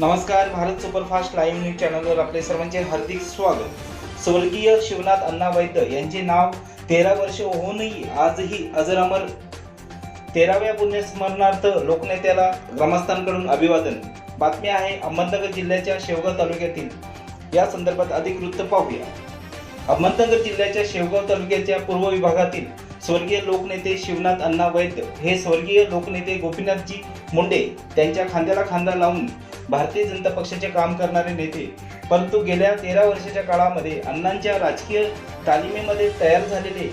नमस्कार Bharat superfast live news चॅनलवर आपले सर्वांचे हार्दिक स्वागत. स्वर्गीय शिवनाथ अण्णा वैद्य यांचे नाव तेरा वर्ष होऊनही आजही अजरामर तेराव्या पुण्यस्मरणार्थ लोकनेत्याला ग्रामस्थांकडून अभिवादन. बातमी आहे अहमदनगर जिल्ह्याच्या शेवगाव तालुक्यातील. या संदर्भात अधिक वृत्त पाहूया. अहमदनगर जिल्ह्याच्या शेवगाव तालुक्याच्या पूर्व विभागातील स्वर्गीय लोकनेते शिवनाथ अण्णा वैद्य हे स्वर्गीय लोकनेते गोपीनाथजी मुंडे त्यांच्या खांद्याला खांदा लावून भारतीय जनता पक्षाचे काम करणारे नेते परंतु गेल्या तेरा वर्षाच्या काळामध्ये अण्णांच्या राजकीय तालिमेमध्ये तयार झालेले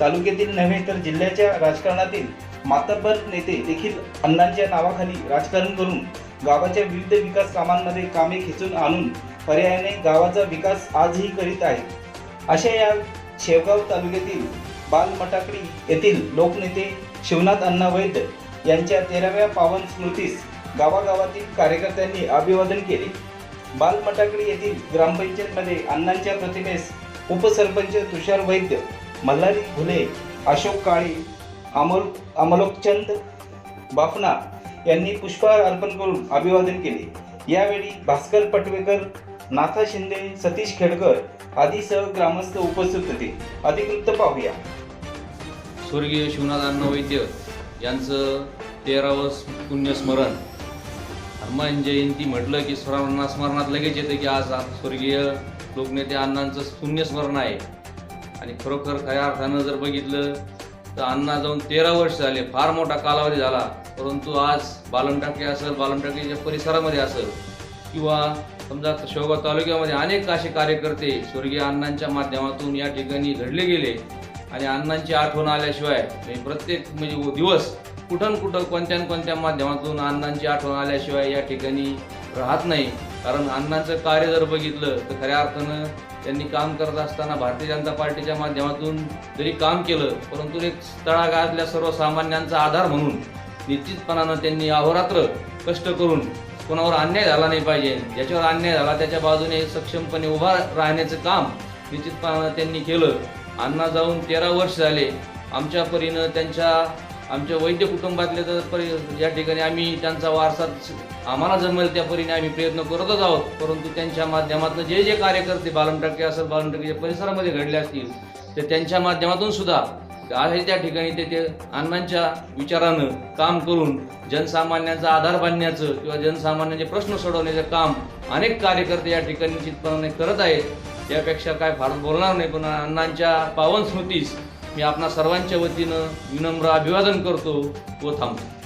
तालुक्यातील नव्हे तर जिल्ह्याच्या राजकारणातील मातब्बर नेते देखील अण्णांच्या नावाखाली राजकारण करून गावाच्या विविध विकास कामांमध्ये कामे खेचून आणून पर्यायाने गावाचा विकास आजही करीत आहेत. अशा या शेवगाव तालुक्यातील बालमटाकडी येथील लोकनेते शिवनाथ अण्णा वैद्य यांच्या तेराव्या पावन स्मृतीस गावागावातील कार्यकर्त्यांनी अभिवादन केले. बालमटाकडे येथील ग्रामपंचायतमध्ये अण्णांच्या प्रतिमेस उपसरपंच तुषार वैद्य मल्हारी फुले अशोक काळे अमोल अमलोकचंद बाफना यांनी पुष्पहार अर्पण करून अभिवादन केले. यावेळी भास्कर पटवेकर नाथा शिंदे सतीश खेडकर आदीसह ग्रामस्थ उपस्थित होते. अधिकृत पाहूया. स्वर्गीय शिवनाथ अण्णा वैद्य यांचं तेरावं पुण्यस्मरण. हनुमान जयंती म्हटलं की स्वरांना स्मरणात लगेच येतं की आज स्वर्गीय लोकनेते अण्णांचं पुण्यस्मरण आहे. आणि खरोखर खऱ्या अर्थानं जर बघितलं तर अण्णा जाऊन तेरा वर्ष झाले फार मोठा कालावधी झाला. परंतु आज बालमटाके असेल बालमटाकेच्या परिसरामध्ये असेल किंवा समजा शेवगाव तालुक्यामध्ये अनेक असे कार्यकर्ते स्वर्गीय अण्णांच्या माध्यमातून या ठिकाणी घडले गेले. आणि अण्णांची आठवण आल्याशिवाय प्रत्येक म्हणजे दिवस कुठं कुठं कोणत्या कोणत्या माध्यमातून अण्णांची आठवण आल्याशिवाय या ठिकाणी राहत नाही. कारण अण्णांचं कार्य जर बघितलं तर खऱ्या अर्थानं त्यांनी काम करत असताना भारतीय जनता पार्टीच्या माध्यमातून जरी काम केलं परंतु एक तळागाळातल्या सर्वसामान्यांचा आधार म्हणून निश्चितपणानं त्यांनी अहोरात्र कष्ट करून कोणावर अन्याय झाला नाही पाहिजे. ज्याच्यावर अन्याय झाला त्याच्या बाजूने सक्षमपणे उभा राहण्याचं काम निश्चितपणानं त्यांनी केलं. अण्णा जाऊन तेरा वर्ष झाले. आमच्या परीनं त्यांच्या आमच्या वैद्य कुटुंबातले तर परी या ठिकाणी आम्ही त्यांचा वारसा आम्हाला जमेल त्या परीने आम्ही प्रयत्न करतच आहोत. परंतु त्यांच्या माध्यमातून जे जे कार्यकर्ते बालमटाके असेल बालमटाकेच्या परिसरामध्ये घडले असतील ते त्यांच्या माध्यमातून सुद्धा आहे त्या ठिकाणी ते ते अण्णांच्या विचारानं काम करून जनसामान्यांचा आधार बांधण्याचं किंवा जनसामान्यांचे प्रश्न सोडवण्याचं काम अनेक कार्यकर्ते या ठिकाणी निश्चितपणाने करत आहेत. यापेक्षा काय फार बोलणार नाही पण अण्णांच्या पावन स्मृतीस मी आपणा सर्वांच्या वतीनं विनम्र अभिवादन करतो व थांबतो.